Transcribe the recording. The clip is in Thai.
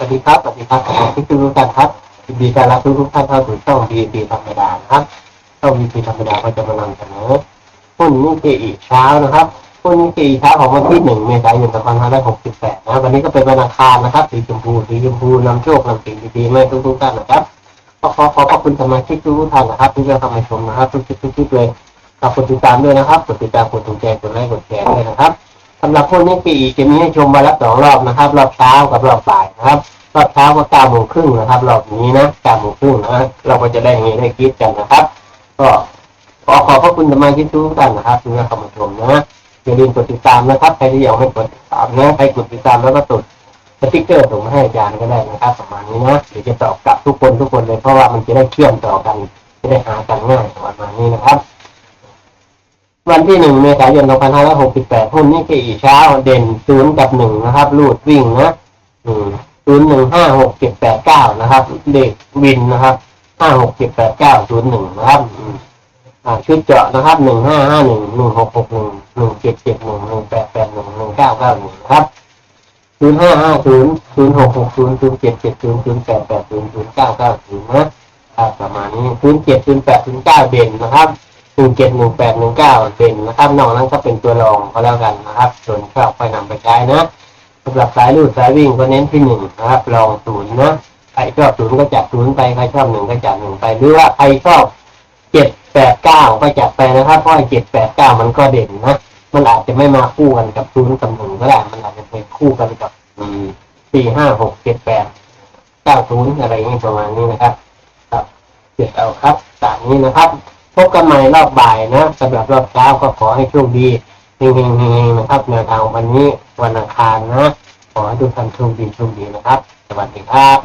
สวัสดีครับ สวัสดีครับขอบคุณทุกท่านครับยินดีต้อนรับทุกทุกท่านเข้าสู่ช่องดีดีธรรมดาครับช่องดีดีธรรมดาก็จะมานำเสนอหุ้นนิเกอีเช้านะครับหุ้นนิเกอีเช้าของวันที่หนึ่งเมษายนสองพันห้าร้อยหกสิบแปดนะครับวันนี้ก็เป็นวันอังคารนะครับ สีชมพูสีชมพูนำโชคนำสิ่งดีๆมาให้ทุกทุกท่านนะครับก็ขอขอขอบคุณสมาชิกทุกทุกท่านนะครับที่เข้ามาชมนะครับ ทุกๆทุกเลยฝากกดติดตามด้วยนะครับกดติดตามกดถูกใจกดไลค์กดแชร์ด้วยนะครับ สำหรับพวกนี้ปีจะมีให้ชมวันละสองรอบนะครับ รอบเช้ากับรอบบ่ายนะครับรอบเช้าก็เก้าโมงครึ่งนะครับรอบนี้นะเก้าโมงครึ่งนะเราก็จะได้เห็นได้คิดกันนะครับ ก็ขอขอบพระคุณสมาชิกทุกท่านนะครับที่เข้ามาชมนะอย่าลืมกดติดตามนะครับใครที่ยังไม่กดติดตามนะใครกดติดตามแล้วก็กดสติ๊กเกอร์ส่งมาให้อาจารย์ก็ได้นะครับประมาณนี้นะเดี๋ยวจะตอบกลับทุกคนทุกคนเลยเพราะว่ามันจะได้เชื่อมต่อกันจะได้หากันง่ายประมาณนี้นะครับ วันที่หนึ่งเมษายนสองพันห้าร้อยหกสิบแปดหุ้นนี่คืออีเช้าเด่นศูนย์กับหนึ่งนะครับรูดวิ่งนะศูนย์หนึ่งห้าหกเจ็ดแปดเก้านะครับเด็กวินนะครับห้าหกเจ็ดแปดเก้าศูนย์หนึ่งนะครับชุดเจาะนะครับหนึ่งห้าห้าหนึ่งหนึ่งหกหกหนึ่งหนึ่งเจ็ดเจ็ดหนึ่งหนึ่งแปดแปดหนึ่งหนึ่งเก้าเก้าหนึ่งนะครับศูนย์ห้าห้าศูนย์ศูนย์หกหกศูนย์ศูนย์เจ็ดเจ็ดศูนย์ศูนย์แปดแปดศูนย์ศูนย์เก้าเก้าศูนย์นะครับประมาณนี้ศูนย์เจ็ดศูนย์แปดศูนย์เก้าเด่นนะครับ หนึ่งเจ็ดหนึ่งแปดหนึ่งเก้าเป็นนะครับนอกนั้นก็เป็นตัวรองก็แล้วกันนะครับ ส่วนก็ไปนำไปใช้นะสำหรับสายลูดสายวิ่งก็เน้นที่หนึ่งนะครับรองศูนย์นะใครชอบศูนย์ก็จัดศูนย์ไปใครชอบหนึ่งก็จัดหนึ่งไปหรือว่าใครชอบเจ็ดแปดเก้าก็จัดไปนะครับเพราะเจ็ดแปดเก้ามันก็เด่นนะมันอาจจะไม่มาคู่กันกับศูนย์กับหนึ่งก็ได้มันอาจจะไปคู่กันกับสี่ห้าหกเจ็ดแปดเก้าศูนย์อะไรอย่างนี้ประมาณนี้นะครับ ครับเจ็ดเอาครับตามนี้นะครับ พบกันใหม่รอบบ่ายนะสำหรับรอบเช้าก็ขอให้โชคดีเฮงๆๆนะครับแนวทางวันนี้วันอังคารนะ ขอให้ทุกท่านโชคดีโชคดีนะครับ สวัสดีครับ